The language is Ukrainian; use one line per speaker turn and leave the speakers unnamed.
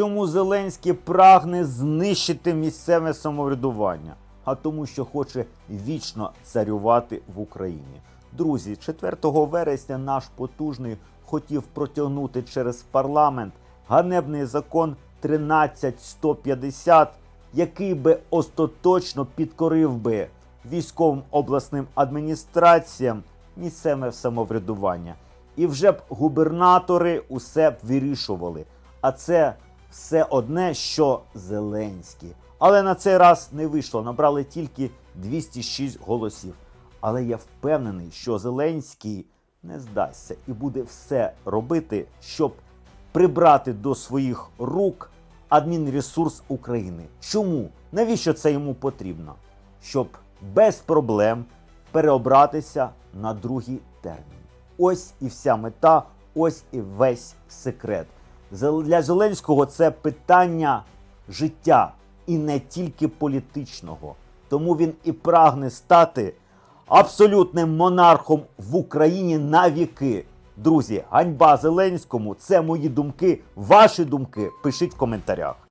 Чому Зеленський прагне знищити місцеве самоврядування? А тому, що хоче вічно царювати в Україні. Друзі, 4 вересня наш потужний хотів протягнути через парламент ганебний закон 13150, який би остаточно підкорив би військовим обласним адміністраціям місцеве самоврядування. І вже б губернатори усе б вирішували. А це все одне, що Зеленський. Але на цей раз не вийшло. Набрали тільки 206 голосів. Але я впевнений, що Зеленський не здасться і буде все робити, щоб прибрати до своїх рук адмінресурс України. Чому? Навіщо це йому потрібно? Щоб без проблем переобратися на другий термін. Ось і вся мета, ось і весь секрет. Для Зеленського це питання життя і не тільки політичного. Тому він і прагне стати абсолютним монархом в Україні на віки. Друзі, ганьба Зеленському це мої думки. Ваші думки пишіть в коментарях.